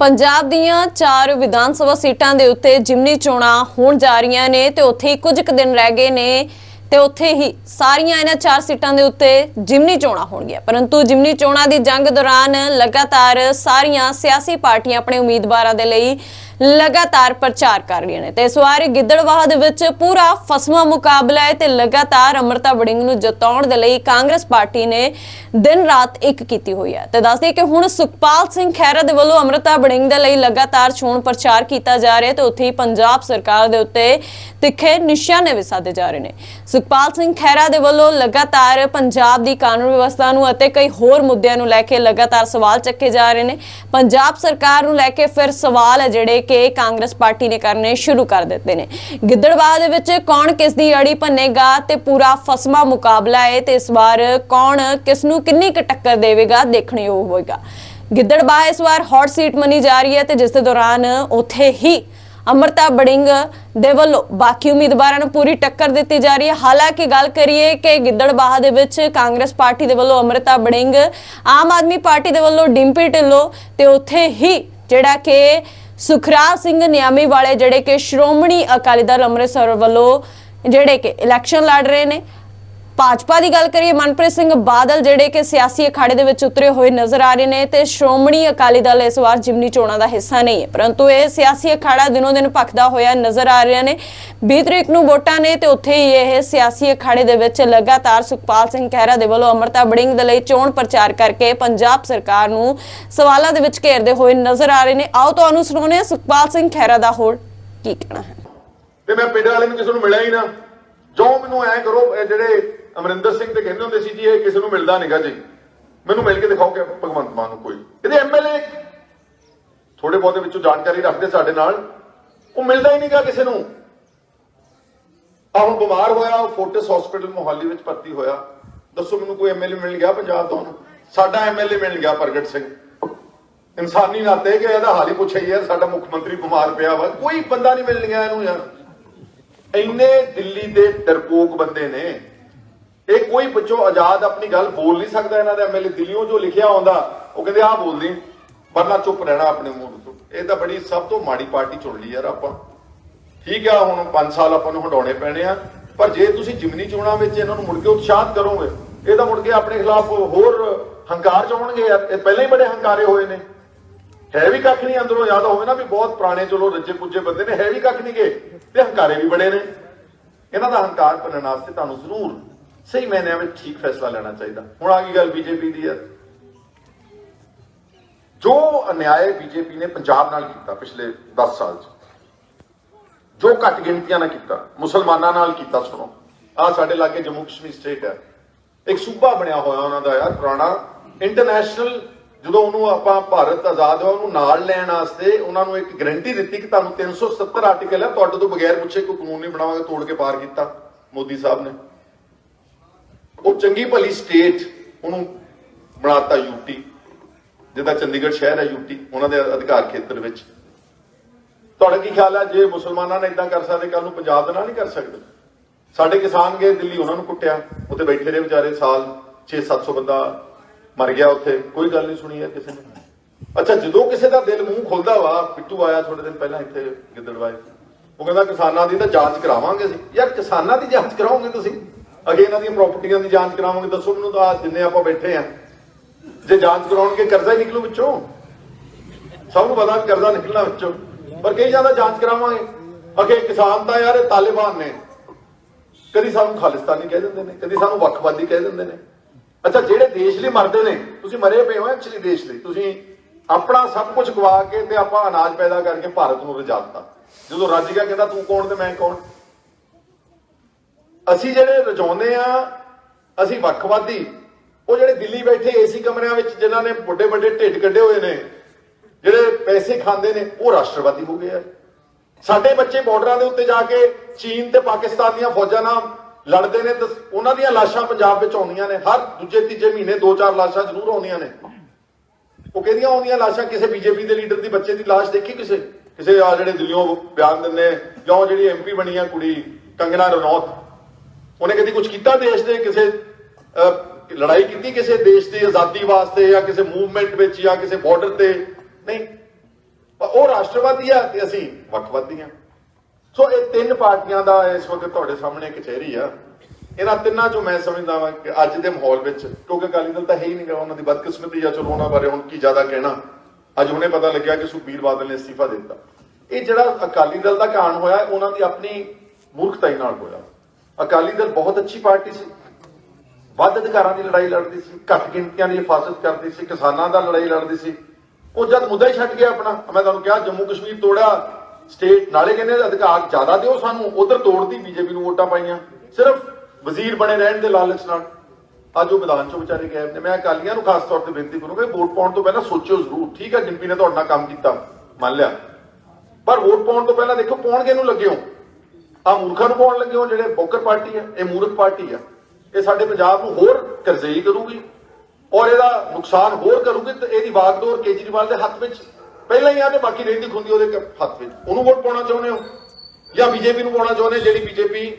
ਪੰਜਾਬ ਦੀਆਂ ਚਾਰ ਵਿਧਾਨ ਸਭਾ ਸੀਟਾਂ ਦੇ ਉੱਤੇ ਜਿਮਨੀ ਚੋਣਾਂ ਹੋਣ ਜਾ ਰਹੀਆਂ ਨੇ ਤੇ ਉੱਥੇ ਹੀ ਕੁਝ ਕੁ ਦਿਨ ਰਹਿ ਗਏ ਨੇ ਤੇ ਉੱਥੇ ਹੀ ਸਾਰੀਆਂ ਇਹਨਾਂ ਚਾਰ ਸੀਟਾਂ ਦੇ ਉੱਤੇ ਜਿਮਨੀ ਚੋਣਾਂ ਹੋਣਗੀਆਂ। ਪਰੰਤੂ ਜਿਮਨੀ ਚੋਣਾਂ ਦੀ ਜੰਗ ਦੌਰਾਨ ਲਗਾਤਾਰ ਸਾਰੀਆਂ ਸਿਆਸੀ ਪਾਰਟੀਆਂ ਆਪਣੇ ਉਮੀਦਵਾਰਾਂ ਦੇ ਲਈ ਲਗਾਤਾਰ ਪ੍ਰਚਾਰ ਕਰ ਰਹੀਆਂ ਨੇ। ਤੇ ਇਸ ਵਾਰ ਗਿੱਦੜਵਾਹ ਦੇ ਵਿੱਚ ਪੂਰਾ ਫਸਵਾ ਮੁਕਾਬਲਾ ਹੈ ਤੇ ਲਗਾਤਾਰ ਅਮਰਤਾ ਵੜਿੰਗ ਨੂੰ ਜਿਤਾਉਣ ਦੇ ਲਈ ਕਾਂਗਰਸ ਪਾਰਟੀ ਨੇ ਦਿਨ ਰਾਤ ਇੱਕ ਕੀਤੀ ਹੋਈ ਹੈ। ਤੇ ਦੱਸਦੇ ਕਿ ਹੁਣ ਸੁਖਪਾਲ ਸਿੰਘ ਖਹਿਰਾ ਦੇ ਵੱਲੋਂ ਅਮਰਤਾ ਵੜਿੰਗ ਦੇ ਲਈ ਲਗਾਤਾਰ ਚੋਣ ਪ੍ਰਚਾਰ ਕੀਤਾ ਜਾ ਰਿਹਾ ਹੈ ਤੇ ਉੱਥੇ ਹੀ ਪੰਜਾਬ ਸਰਕਾਰ ਦੇ ਉੱਤੇ ਤਿੱਖੇ ਨਿਸ਼ਾਨੇ ਵੀ ਸਾਧੇ ਜਾ ਰਹੇ ਨੇ। ਸੁਖਪਾਲ ਸਿੰਘ ਖਹਿਰਾ ਦੇ ਵੱਲੋਂ ਲਗਾਤਾਰ ਪੰਜਾਬ ਦੀ ਕਾਨੂੰਨ ਵਿਵਸਥਾ ਨੂੰ ਅਤੇ ਕਈ ਹੋਰ ਮੁੱਦਿਆਂ ਨੂੰ ਲੈ ਕੇ ਲਗਾਤਾਰ ਸਵਾਲ ਚੱਕੇ ਜਾ ਰਹੇ ਨੇ। ਪੰਜਾਬ ਸਰਕਾਰ ਨੂੰ ਲੈ ਕੇ ਫਿਰ ਸਵਾਲ ਹੈ ਜਿਹੜੇ ਕਿ ਕਾਂਗਰਸ ਪਾਰਟੀ ਨੇ ਕਰਨੇ ਸ਼ੁਰੂ ਕਰ ਦਿੱਤੇ ਨੇ। ਗਿੱਦੜਬਾਹ ਦੇ ਵਿੱਚ ਕੌਣ ਕਿਸ ਦੀ ਅੜੀ ਭੰਨੇਗਾ ਤੇ ਪੂਰਾ ਫਸਮਾ ਮੁਕਾਬਲਾ ਹੈ ਤੇ ਇਸ ਵਾਰ ਕੌਣ ਕਿਸ ਨੂੰ ਕਿੰਨੀ ਕੁ ਟੱਕਰ ਦੇਵੇਗਾ ਦੇਖਣ ਹੋਵੇਗਾ ਗਿੱਦੜਬਾਹ ਇਸ ਵਾਰ ਹੌਟ ਸੀਟ ਮੰਨੀ ਜਾ ਰਹੀ ਹੈ ਤੇ ਜਿਸ ਦੇ ਦੌਰਾਨ ਉੱਥੇ ਹੀ ਅਮਰਤਾ ਬੜਿੰਗ ਦੇ ਵੱਲੋਂ ਬਾਕੀ ਉਮੀਦਵਾਰਾਂ ਨੂੰ ਪੂਰੀ ਟੱਕਰ ਦਿੱਤੀ ਜਾ ਰਹੀ ਹੈ। ਹਾਲਾਂਕਿ ਗੱਲ ਕਰੀਏ ਕਿ ਗਿੱਦੜਬਾਹ ਦੇ ਵਿੱਚ ਕਾਂਗਰਸ ਪਾਰਟੀ ਦੇ ਵੱਲੋਂ ਅਮਰਤਾ ਬੜਿੰਗ, ਆਮ ਆਦਮੀ ਪਾਰਟੀ ਦੇ ਵੱਲੋਂ ਡਿੰਪੀ ਢਿੱਲੋਂ ਤੇ ਉੱਥੇ ਹੀ ਜਿਹੜਾ ਕਿ ਸੁਖਰਾਜ ਸਿੰਘ ਨਿਆਮੀ ਵਾਲੇ ਜਿਹੜੇ ਕਿ ਸ਼੍ਰੋਮਣੀ ਅਕਾਲੀ ਦਲ ਅੰਮ੍ਰਿਤਸਰ ਵੱਲੋਂ ਜਿਹੜੇ ਕਿ ਇਲੈਕਸ਼ਨ ਲੜ ਰਹੇ ਨੇ। ਭਾਜਪਾ ਦੀ ਗੱਲ ਕਰੀਏ, ਮਨਪ੍ਰੀਤ ਸਿੰਘ ਬਾਦਲ ਜਿਹੜੇ ਕਿ ਸਿਆਸੀ ਅਖਾੜੇ ਦੇ ਵਿੱਚ ਉਤਰੇ ਹੋਏ ਨਜ਼ਰ ਆ ਰਹੇ ਨੇ ਤੇ ਸ਼੍ਰੋਮਣੀ ਅਕਾਲੀ ਦਲ ਇਸ ਵਾਰ ਜਿਮਨੀ ਚੋਣਾਂ ਦਾ ਹਿੱਸਾ ਨਹੀਂ ਹੈ। ਪਰੰਤੂ ਇਹ ਸਿਆਸੀ ਅਖਾੜਾ ਦਿਨੋਂ ਦਿਨ ਭਖਦਾ ਹੋਇਆ ਨਜ਼ਰ ਆ ਰਿਹਾ ਨੇ। 20 ਤਰੀਕ ਨੂੰ ਵੋਟਾਂ ਨੇ ਤੇ ਉੱਥੇ ਹੀ ਇਹ ਸਿਆਸੀ ਅਖਾੜੇ ਦੇ ਵਿੱਚ ਲਗਾਤਾਰ ਸੁਖਪਾਲ ਸਿੰਘ ਖਹਿਰਾ ਦੇ ਵੱਲੋਂ ਅਮਰਤਾ ਬੜਿੰਗ ਦੇ ਲਈ ਚੋਣ ਪ੍ਰਚਾਰ ਕਰਕੇ ਪੰਜਾਬ ਸਰਕਾਰ ਨੂੰ ਸਵਾਲਾਂ ਦੇ ਵਿੱਚ ਘੇਰਦੇ ਹੋਏ ਨਜ਼ਰ ਆ ਰਹੇ ਨੇ। ਆਓ ਤੁਹਾਨੂੰ ਸੁਣਾਉਂਦੇ ਹਾਂ ਸੁਖਪਾਲ ਸਿੰਘ ਖਹਿਰਾ ਦਾ ਹੋਰ ਕੀ ਕਹਿਣਾ ਹੈ। ਤੇ ਮੈਂ ਪਿੰਡ ਵਾਲੇ ਨੂੰ ਕਿਸੇ ਨੂੰ ਮਿਲਿਆ ਹੀ ਨਾ। ਜੋ ਮੈਨੂੰ ਐ ਕਰੋ ਜਿਹੜੇ ਅਮਰਿੰਦਰ ਸਿੰਘ ਤੇ ਕਹਿੰਦੇ ਹੁੰਦੇ ਸੀ ਜੀ, ਇਹ ਕਿਸੇ ਨੂੰ ਮਿਲਦਾ ਨਹੀਂਗਾ ਜੀ। ਮੈਨੂੰ ਮਿਲ ਕੇ ਦਿਖਾਓ ਕਿ ਭਗਵੰਤ ਮਾਨ ਨੂੰ ਕੋਈ। ਇਹਦੇ ਐਮਐਲਏ ਥੋੜੇ ਬਹੁਤੇ ਵਿੱਚੋਂ ਜਾਣਕਾਰੀ ਰੱਖਦੇ ਸਾਡੇ ਨਾਲ। ਉਹ ਮਿਲਦਾ ਹੀ ਨਹੀਂਗਾ ਕਿਸੇ ਨੂੰ। ਆ ਹੁਣ ਬਿਮਾਰ ਹੋਇਆ, ਉਹ ਫੋਰਟਿਸ ਹਸਪੀਟਲ ਮੋਹਾਲੀ ਵਿੱਚ ਭਰਤੀ ਹੋਇਆ। ਦੱਸੋ ਮੈਨੂੰ ਕੋਈ ਐਮਐਲਏ ਮਿਲ ਗਿਆ ਪੰਜਾਬ ਤੋਂ ਸਾਡਾ ਐਮਐਲਏ ਮਿਲ ਗਿਆ ਪ੍ਰਗਟ ਸਿੰਘ। ਇਨਸਾਨੀ ਨਾਤੇ ਕਿ ਇਹਦਾ ਹਾਲ ਹੀ ਪੁੱਛਿਆ ਯਾਰ ਸਾਡਾ ਮੁੱਖ ਮੰਤਰੀ ਬਿਮਾਰ ਪਿਆ ਵਾ। ਕੋਈ ਬੰਦਾ ਨਹੀਂ ਮਿਲਣ ਗਿਆ ਇਹਨੂੰ ਯਾਰ। ਇੰਨੇ ਦਿੱਲੀ ਦੇ ਡਰਪੋਕ ਬੰਦੇ ਨੇ। ਇਹ ਕੋਈ ਬੱਚੋ ਆਜ਼ਾਦ ਆਪਣੀ ਗੱਲ ਬੋਲ ਨਹੀਂ ਸਕਦਾ ਇਹਨਾਂ ਦੇ ਐਮਐਲਏ ਦਿੱਲੀੋਂ ਜੋ ਲਿਖਿਆ ਆਉਂਦਾ, ਉਹ ਕਹਿੰਦੇ, ਆਹ ਬੋਲਦੀ ਵਰਨਾ ਚੁੱਪ ਰਹਿਣਾ ਆਪਣੇ ਮੂੰਹ ਤੋਂ। ਇਹ ਤਾਂ ਬੜੀ ਸਭ ਤੋਂ ਮਾੜੀ ਪਾਰਟੀ ਚੁਣ ਲਈ ਯਾਰ ਆਪਾਂ। ਠੀਕ ਆ, ਹੁਣ 5 ਸਾਲ ਆਪਾਂ ਨੂੰ ਹਟਾਉਣੇ ਪੈਣੇ ਆ, ਪਰ ਜੇ ਤੁਸੀਂ ਜਿਮਨੀ ਚੋਣਾਂ ਵਿੱਚ ਇਹਨਾਂ ਨੂੰ ਮੁੜ ਕੇ ਉਤਸ਼ਾਹਤ ਕਰੋਗੇ, ਇਹ ਤਾਂ ਮੁੜ ਕੇ ਆਪਣੇ ਖਿਲਾਫ ਹੋਰ ਹੰਕਾਰ ਚਾਉਣਗੇ ਯਾਰ। ਇਹ ਪਹਿਲਾਂ ਹੀ ਬੜੇ ਹੰਕਾਰੇ ਹੋਏ ਨੇ। ਹੈ ਵੀ ਕੱਖ ਨਹੀਂ, ਅੰਦਰੋਂ ਯਾਦ ਹੋਵੇ ਨਾ ਵੀ ਬਹੁਤ ਪੁਰਾਣੇ ਚਲੋ ਰੱਜੇ ਪੁੱਜੇ ਬੰਦੇ ਨੇ, ਹੈ ਵੀ ਕੱਖ ਨਹੀਂ ਗਏ ਤੇ ਹੰਕਾਰੇ ਵੀ ਬੜੇ ਨੇ। ਇਹਨਾਂ ਦਾ ਹੰਕਾਰ ਭੰਨਣ ਵਾਸਤੇ ਤੁਹਾਨੂੰ ਜ਼ਰੂਰ ਸਹੀ ਮੈਨਿਆਂ ਵਿੱਚ ਠੀਕ ਫੈਸਲਾ ਲੈਣਾ ਚਾਹੀਦਾ। ਹੁਣ ਆ ਗਈ ਗੱਲ ਬੀਜੇਪੀ ਦੀ ਹੈ ਜੋ ਅਨਿਆਏ ਬੀਜੇਪੀ ਨੇ ਪੰਜਾਬ ਨਾਲ ਕੀਤਾ ਪਿਛਲੇ 10 ਸਾਲ 'ਚ, ਜੋ ਘੱਟ ਗਿਣਤੀਆਂ ਨਾਲ ਕੀਤਾ, ਮੁਸਲਮਾਨਾਂ ਨਾਲ ਕੀਤਾ, ਸੁਣੋ। ਆ ਸਾਡੇ ਲਾਗੇ ਜੰਮੂ ਕਸ਼ਮੀਰ ਸਟੇਟ ਹੈ। ਇੱਕ ਸੂਬਾ ਬਣਿਆ ਹੋਇਆ ਉਹਨਾਂ ਦਾ ਯਾਰ, ਪੁਰਾਣਾ। ਇੰਟਰਨੈਸ਼ਨਲ ਜਦੋਂ ਉਹਨੂੰ ਆਪਾਂ ਭਾਰਤ ਆਜ਼ਾਦ ਹੋਇਆ, ਉਹਨੂੰ ਨਾਲ ਲੈਣ ਵਾਸਤੇ ਉਹਨਾਂ ਨੂੰ ਇੱਕ ਗਰੰਟੀ ਦਿੱਤੀ ਕਿ ਤੁਹਾਨੂੰ 370 ਆਰਟੀਕਲ ਹੈ ਤੁਹਾਡੇ ਤੋਂ ਬਗੈਰ ਪੁੱਛੇ ਕੋਈ ਕਾਨੂੰਨ ਨਹੀਂ ਬਣਾਵਾਂਗੇ, ਤੋੜ ਕੇ ਪਾਰ ਕੀਤਾ, ਮੋਦੀ ਸਾਹਿਬ ਨੇ। ਉਹ ਚੰਗੀ ਭਲੀ ਸਟੇਟ ਉਹਨੂੰ ਬਣਾਤਾ ਯੂਟੀ ਜਿਹਦਾ ਚੰਡੀਗੜ੍ਹ ਸ਼ਹਿਰ ਹੈ ਯੂਟੀ ਉਹਨਾਂ ਦੇ ਅਧਿਕਾਰ ਖੇਤਰ ਵਿੱਚ। ਤੁਹਾਡਾ ਕੀ ਖਿਆਲ ਹੈ, ਜੇ ਮੁਸਲਮਾਨਾਂ ਨੇ ਇਦਾਂ ਕਰ ਸਕਦੇ ਕੱਲ ਨੂੰ ਪੰਜਾਬ ਦੇ ਨਾਲ ਨਹੀਂ ਕਰ ਸਕਦੇ? ਸਾਡੇ ਕਿਸਾਨ ਗਏ, ਦਿੱਲੀ ਉਹਨਾਂ ਨੂੰ ਕੁੱਟਿਆ, ਉੱਥੇ ਬੈਠੇ ਰਹੇ ਵਿਚਾਰੇ, ਸਾਲ 6-700 ਬੰਦਾ ਮਰ ਗਿਆ ਉੱਥੇ। ਕੋਈ ਗੱਲ ਨਹੀਂ ਸੁਣੀ ਹੈ ਕਿਸੇ ਨੇ। ਅੱਛਾ, ਜਦੋਂ ਕਿਸੇ ਦਾ ਦਿਲ ਮੂੰਹ ਖੁੱਲਦਾ ਵਾ, ਪਿੱਟੂ ਆਇਆ ਥੋੜੇ ਦਿਨ ਪਹਿਲਾਂ ਇੱਥੇ ਗਿੱਦੜਵਾਏ। ਉਹ ਕਹਿੰਦਾ ਕਿਸਾਨਾਂ ਦੀ ਤਾਂ ਜਾਂਚ ਕਰਾਵਾਂਗੇ ਅਸੀਂ। ਯਾਰ ਕਿਸਾਨਾਂ ਦੀ ਜਾਂਚ ਕਰਾਓਗੇ ਤੁਸੀਂ? ਅਗੇ ਇਹਨਾਂ ਦੀਆਂ ਪ੍ਰਾਪਰਟੀਆਂ ਦੀ ਜਾਂਚ ਕਰਾਵਾਂਗੇ, ਦੱਸੋ ਮੈਨੂੰ ਤਾਂ ਜਿੰਨੇ ਆਪਾਂ ਬੈਠੇ ਆ। ਜੇ ਜਾਂਚ ਕਰਾਉਣਗੇ, ਕਰਜ਼ਾ ਹੀ ਨਿਕਲੂ ਵਿੱਚੋਂ। ਸਭ ਨੂੰ ਪਤਾ ਕਰਜ਼ਾ ਨਿਕਲਣਾ ਵਿੱਚੋਂ। ਪਰ ਕਈ ਜਾਂਦਾ ਜਾਂਚ ਕਰਾਵਾਂਗੇ। ਅਗੇ ਕਿਸਾਨ ਤਾਂ ਯਾਰ ਇਹ ਤਾਲਿਬਾਨ ਨੇ। ਕਦੀ ਸਾਨੂੰ ਖਾਲਿਸਤਾਨੀ ਕਹਿ ਦਿੰਦੇ ਨੇ, ਕਦੀ ਸਾਨੂੰ ਵੱਖਵਾਦੀ ਕਹਿ ਦਿੰਦੇ ਨੇ। ਅੱਛਾ, ਜਿਹੜੇ ਦੇਸ਼ ਲਈ ਮਰਦੇ ਨੇ, ਤੁਸੀਂ ਮਰੇ ਪਏ ਹੋ ਐਕਚੁਅਲੀ ਦੇਸ਼ ਲਈ। ਤੁਸੀਂ ਆਪਣਾ ਸਭ ਕੁਝ ਗਵਾ ਕੇ ਤੇ ਆਪਾਂ ਅਨਾਜ ਪੈਦਾ ਕਰਕੇ ਭਾਰਤ ਨੂੰ ਰਜਾਤਾ। ਜਦੋਂ ਰੱਜ ਗਿਆ ਕਹਿੰਦਾ, ਤੂੰ ਕੌਣ ਤੇ ਮੈਂ ਕੌਣ? ਅਸੀਂ ਜਿਹੜੇ ਰਜਾਉਂਦੇ ਆ, ਅਸੀਂ ਵੱਖਵਾਦੀ ਉਹ ਜਿਹੜੇ ਦਿੱਲੀ ਬੈਠੇ ਏਸੀ ਕਮਰਿਆਂ ਵਿੱਚ ਜਿਨ੍ਹਾਂ ਨੇ ਵੱਡੇ ਵੱਡੇ ਢਿੱਡ ਕੱਢੇ ਹੋਏ ਨੇ, ਜਿਹੜੇ ਪੈਸੇ ਖਾਂਦੇ ਨੇ, ਉਹ ਰਾਸ਼ਟਰਵਾਦੀ ਹੋ ਗਏ ਆ। ਸਾਡੇ ਬੱਚੇ ਬਾਰਡਰਾਂ ਦੇ ਉੱਤੇ ਜਾ ਕੇ ਚੀਨ ਤੇ ਪਾਕਿਸਤਾਨ ਦੀਆਂ ਫੌਜਾਂ ਨਾਲ ਲੜਦੇ ਨੇ ਤੇ ਉਹਨਾਂ ਦੀਆਂ ਲਾਸ਼ਾਂ ਪੰਜਾਬ ਵਿੱਚ ਆਉਂਦੀਆਂ ਨੇ। ਹਰ ਦੂਜੇ ਤੀਜੇ ਮਹੀਨੇ ਦੋ ਚਾਰ ਲਾਸ਼ਾਂ ਜ਼ਰੂਰ ਆਉਂਦੀਆਂ ਨੇ। ਉਹ ਕਹਿੰਦੀਆਂ ਆਉਂਦੀਆਂ ਲਾਸ਼ਾਂ ਕਿਸੇ ਬੀਜੇਪੀ ਦੇ ਲੀਡਰ ਦੀ, ਬੱਚੇ ਦੀ ਲਾਸ਼ ਦੇਖੀ ਕਿਸੇ? ਕਿਸੇ ਆ ਜਿਹੜੇ ਦਿੱਲੀੋਂ ਬਿਆਨ ਦਿੰਦੇ ਜਾਂ ਉਹ ਜਿਹੜੀ ਐਮਪੀ ਬਣੀ ਆ ਕੁੜੀ ਕੰਗਨਾ ਰਣੌਤ। ਉਹਨੇ ਕਦੀ ਕੁਝ ਕੀਤਾ ਦੇਸ਼ ਦੇ ਕਿਸੇ ਲੜਾਈ ਕੀਤੀ ਕਿਸੇ ਦੇਸ਼ ਦੀ ਆਜ਼ਾਦੀ ਵਾਸਤੇ ਜਾਂ ਕਿਸੇ ਮੂਵਮੈਂਟ ਵਿੱਚ ਜਾਂ ਕਿਸੇ ਬਾਰਡਰ ਤੇ? ਨਹੀਂ। ਉਹ ਰਾਸ਼ਟਰਵਾਦੀ ਆ ਤੇ ਅਸੀਂ ਵੱਖਵਾਦੀ ਆ। ਸੋ ਇਹ ਤਿੰਨ ਪਾਰਟੀਆਂ ਦਾ ਇਸ ਵਕਤ ਤੁਹਾਡੇ ਸਾਹਮਣੇ ਕਚਹਿਰੀ ਆ। ਇਹਨਾਂ ਤਿੰਨਾਂ ਚੋਂ ਮੈਂ ਸਮਝਦਾ ਵਾਂ ਕਿ ਅੱਜ ਦੇ ਮਾਹੌਲ ਵਿੱਚ, ਕਿਉਂਕਿ ਅਕਾਲੀ ਦਲ ਤਾਂ ਹੈ ਹੀ ਨਹੀਂਗਾ ਉਹਨਾਂ ਦੀ ਬਦਕਿਸਮਤੀ ਆ ਚਲੋ ਉਹਨਾਂ ਬਾਰੇ ਹੁਣ ਕੀ ਜ਼ਿਆਦਾ ਕਹਿਣਾ। ਅੱਜ ਹੁਣੇ ਪਤਾ ਲੱਗਿਆ ਕਿ ਸੁਖਬੀਰ ਬਾਦਲ ਨੇ ਅਸਤੀਫਾ ਦਿੱਤਾ। ਇਹ ਜਿਹੜਾ ਅਕਾਲੀ ਦਲ ਦਾ ਕਾਣ ਹੋਇਆ, ਉਹਨਾਂ ਦੀ ਆਪਣੀ ਮੂਰਖਤਾਈ ਨਾਲ ਹੋਇਆ। ਅਕਾਲੀ ਦਲ ਬਹੁਤ ਅੱਛੀ ਪਾਰਟੀ ਸੀ। ਵੱਧ ਅਧਿਕਾਰਾਂ ਦੀ ਲੜਾਈ ਲੜਦੀ ਸੀ, ਘੱਟ ਗਿਣਤੀਆਂ ਦੀ ਹਿਫਾਜ਼ਤ ਕਰਦੀ ਸੀ, ਕਿਸਾਨਾਂ ਦਾ ਲੜਾਈ ਲੜਦੀ ਸੀ। ਉਹ ਜਦ ਮੁੱਦਾ ਹੀ ਛੱਡ ਗਿਆ ਆਪਣਾ ਮੈਂ ਤੁਹਾਨੂੰ ਕਿਹਾ ਜੰਮੂ ਕਸ਼ਮੀਰ ਤੋੜਿਆ ਸਟੇਟ ਨਾਲੇ ਕਹਿੰਦੇ ਅਧਿਕਾਰ ਜ਼ਿਆਦਾ ਦਿਓ ਸਾਨੂੰ, ਉਧਰ ਤੋੜਦੀ ਬੀਜੇਪੀ ਨੂੰ ਵੋਟਾਂ ਪਾਈਆਂ। ਸਿਰਫ ਵਜ਼ੀਰ ਬਣੇ ਰਹਿਣ ਦੇ ਲਾਲਚ ਨਾਲ। ਅੱਜ ਉਹ ਮੈਦਾਨ ਚੋਂ ਵਿਚਾਰੇ ਗਏ ਨੇ। ਮੈਂ ਅਕਾਲੀਆਂ ਨੂੰ ਖਾਸ ਤੌਰ ਤੇ ਬੇਨਤੀ ਕਰੂੰਗਾ ਕਿ ਵੋਟ ਪਾਉਣ ਤੋਂ ਪਹਿਲਾਂ ਸੋਚਿਓ ਜ਼ਰੂਰ। ਠੀਕ ਹੈ ਡਿੰਪੀ ਨੇ ਤੁਹਾਡੇ ਨਾਲ ਕੰਮ ਕੀਤਾ, ਮੰਨ ਲਿਆ। ਪਰ ਵੋਟ ਪਾਉਣ ਤੋਂ ਪਹਿਲਾਂ ਦੇਖੋ, ਪਾਉਣਗੇ ਨੂੰ ਲੱਗਿਓ। ਆ ਮੂਰਖਾਂ ਨੂੰ ਪਾਉਣ ਲੱਗੇ ਹੋ ਜਿਹੜੇ ਬੋਕਰ ਪਾਰਟੀ ਹੈ ਇਹ ਮੂਰਖ ਪਾਰਟੀ ਆ ਇਹ ਸਾਡੇ ਪੰਜਾਬ ਨੂੰ ਹੋਰ ਕਰਜ਼ਈ ਕਰੂਗੀ ਔਰ ਇਹਦਾ ਨੁਕਸਾਨ ਹੋਰ ਕਰੂਗੀ ਤੇ ਇਹਦੀ ਵਾਗਡੋਰ ਕੇਜਰੀਵਾਲ ਦੇ ਹੱਥ ਵਿੱਚ। ਪਹਿਲਾਂ ਹੀ ਆ ਤੇ ਬਾਕੀ ਰਹਿੰਦੀ ਖੁੰਦੀ ਉਹਦੇ ਹੱਥ ਵਿੱਚ। ਉਹਨੂੰ ਵੋਟ ਪਾਉਣਾ ਚਾਹੁੰਦੇ ਹੋ? ਜਾਂ ਬੀਜੇਪੀ ਨੂੰ ਪਾਉਣਾ ਚਾਹੁੰਦੇ? ਹੋ, ਜਿਹੜੀ ਬੀਜੇਪੀ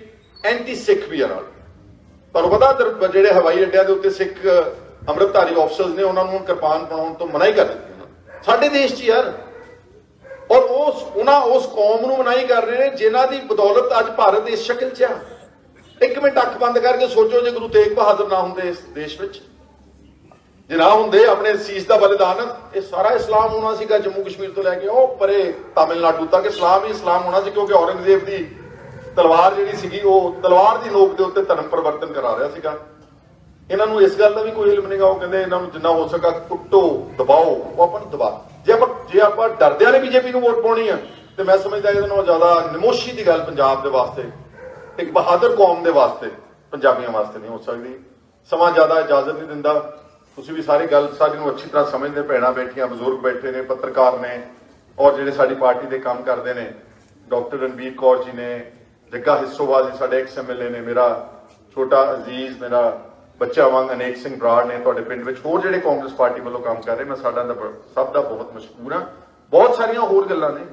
ਐਂਟੀ ਸਿੱਖ ਵੀ ਆ ਨਾਲ। ਤੁਹਾਨੂੰ ਪਤਾ ਜਿਹੜੇ ਹਵਾਈ ਅੱਡਿਆਂ ਦੇ ਉੱਤੇ ਸਿੱਖ ਅੰਮ੍ਰਿਤਧਾਰੀ ਆਫਸਰਸ ਨੇ ਉਹਨਾਂ ਨੂੰ ਕਿਰਪਾਨ ਬਣਾਉਣ ਤੋਂ ਮਨਾਹੀ ਕਰ ਦਿੱਤੀ ਸਾਡੇ ਦੇਸ਼ 'ਚ ਯਾਰ ਔਰ ਉਸ, ਉਹਨਾਂ ਉਸ ਕੌਮ ਨੂੰ ਮਨਾਹੀ ਕਰ ਰਹੇ ਨੇ, ਜਿਨ੍ਹਾਂ ਦੀ ਬਦੌਲਤ ਅੱਜ ਭਾਰਤ ਇਸ ਸ਼ਕਲ 'ਚ ਆ। ਇੱਕ ਮਿੰਟ ਅੱਖ ਬੰਦ ਕਰਕੇ ਸੋਚੋ ਜੇ ਗੁਰੂ ਤੇਗ ਬਹਾਦਰ ਨਾ ਹੁੰਦੇ ਇਸ ਦੇਸ਼ ਵਿੱਚ। ਜੇ ਨਾ ਹੁੰਦੇ ਆਪਣੇ ਸੀਸ ਦਾ ਬਲਿਦਾਨ, ਇਹ ਸਾਰਾ ਇਸਲਾਮ ਹੋਣਾ ਸੀਗਾ ਜੰਮੂ ਕਸ਼ਮੀਰ ਤੋਂ ਲੈ ਕੇ। ਉਹ ਪਰੇ ਤਾਮਿਲਨਾਡੂ ਤੱਕ ਇਸਲਾਮ ਹੀ ਇਸਲਾਮ ਹੋਣਾ ਸੀ, ਕਿਉਂਕਿ ਔਰੰਗਜ਼ੇਬ ਦੀ ਤਲਵਾਰ ਜਿਹੜੀ ਸੀਗੀ, ਉਹ ਤਲਵਾਰ ਦੀ ਨੋਕ ਦੇ ਉੱਤੇ ਧਰਮ ਪਰਿਵਰਤਨ ਕਰਾ ਰਿਹਾ ਸੀਗਾ। ਇਹਨਾਂ ਨੂੰ ਇਸ ਗੱਲ ਦਾ ਵੀ ਕੋਈ ਇਲਮ ਨਹੀਂਗਾ ਉਹ ਕਹਿੰਦੇ ਇਹਨਾਂ ਨੂੰ ਜਿੰਨਾ ਹੋ ਸਕਾ ਕੁੱਟੋ, ਦਬਾਓ, ਉਹ ਆਪਾਂ ਨੂੰ ਦਬਾ ਜੇ ਆਪਾਂ ਜੇ ਆਪਾਂ ਡਰਦਿਆਂ ਨੇ ਬੀਜੇਪੀ ਨੂੰ ਵੋਟ ਪਾਉਣੀ ਆ, ਤੇ ਮੈਂ ਸਮਝਦਾ ਇਹਦੇ ਨਾਲੋਂ ਜ਼ਿਆਦਾ ਨਿਮੋਸ਼ੀ ਦੀ ਗੱਲ ਪੰਜਾਬ ਦੇ ਵਾਸਤੇ ਇੱਕ ਬਹਾਦਰ ਕੌਮ ਦੇ ਵਾਸਤੇ, ਪੰਜਾਬੀਆਂ ਵਾਸਤੇ ਨਹੀਂ ਹੋ ਸਕਦੀ। ਸਮਾਂ ਜ਼ਿਆਦਾ ਇਜਾਜ਼ਤ ਨਹੀਂ ਦਿੰਦਾ। ਤੁਸੀਂ ਵੀ ਸਾਰੀ ਗੱਲ ਸਾਡੀ ਨੂੰ ਅੱਛੀ ਤਰ੍ਹਾਂ ਸਮਝਦੇ, ਭੈਣਾਂ ਬੈਠੀਆਂ, ਬਜ਼ੁਰਗ ਬੈਠੇ ਨੇ, ਪੱਤਰਕਾਰ ਨੇ, ਔਰ ਜਿਹੜੇ ਸਾਡੀ ਪਾਰਟੀ ਦੇ ਕੰਮ ਕਰਦੇ ਨੇ, ਡਾਕਟਰ ਰਣਬੀਰ ਕੌਰ ਜੀ ਨੇ, ਜੱਗਾ ਹਿੱਸੋਵਾਲ ਜੀ ਸਾਡੇ ਐਕਸ ਐਮਐਲਏ ਨੇ, ਮੇਰਾ ਛੋਟਾ ਅਜ਼ੀਜ਼, ਮੇਰਾ ਬੱਚਾ ਵਾਂਗ ਅਨੇਕ ਸਿੰਘ ਬਰਾੜ ਨੇ ਤੁਹਾਡੇ ਪਿੰਡ ਵਿੱਚ ਹੋਰ ਜਿਹੜੇ ਕਾਂਗਰਸ ਪਾਰਟੀ ਵੱਲੋਂ ਕੰਮ ਕਰ ਰਹੇ, ਮੈਂ ਸਾਡਾ ਦਾ ਬ- ਸਭ ਦਾ ਬਹੁਤ ਮਸ਼ਕੂਰ ਹਾਂ। ਬਹੁਤ ਸਾਰੀਆਂ ਹੋਰ ਗੱਲਾਂ ਨੇ।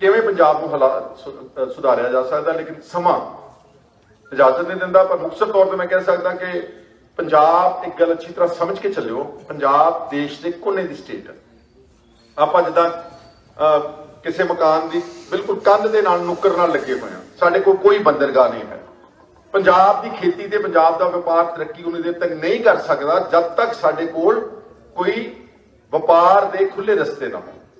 ਕਿਵੇਂ ਪੰਜਾਬ ਨੂੰ ਹਾਲਾਤ ਸੁਧਾਰਿਆ ਜਾ ਸਕਦਾ, ਲੇਕਿਨ ਸਮਾਂ ਇਜਾਜ਼ਤ ਨਹੀਂ ਦਿੰਦਾ। ਪਰ ਮੁਕਤਸਰ ਤੌਰ ਤੇ ਮੈਂ ਕਹਿ ਸਕਦਾ ਕਿ ਪੰਜਾਬ ਇੱਕ ਗੱਲ ਅੱਛੀ ਤਰ੍ਹਾਂ ਸਮਝ ਕੇ ਚੱਲਿਓ। ਪੰਜਾਬ ਦੇਸ਼ ਦੇ ਕੋਨੇ ਦੀ ਸਟੇਟ ਹੈ। ਆਪਾਂ ਜਿੱਦਾਂ ਕਿਸੇ ਮਕਾਨ ਦੀ ਬਿਲਕੁਲ ਕੰਧ ਦੇ ਨਾਲ ਨੁੱਕਰ ਨਾਲ ਲੱਗੇ ਹੋਏ ਆ ਸਾਡੇ ਕੋਲ ਕੋਈ ਬੰਦਰਗਾਹ ਨਹੀਂ ਹੈ। ਪੰਜਾਬ ਦੀ ਖੇਤੀ ਤੇ ਪੰਜਾਬ ਦਾ ਵਪਾਰ ਤਰੱਕੀ ਉਹਨੇ ਦੇਰ ਤੱਕ ਨਹੀਂ ਕਰ ਸਕਦਾ ਜਦ ਤੱਕ ਸਾਡੇ ਕੋਲ ਕੋਈ ਵਪਾਰ ਦੇ ਖੁੱਲੇ ਰਸਤੇ ਨਾ ਹੋਣ।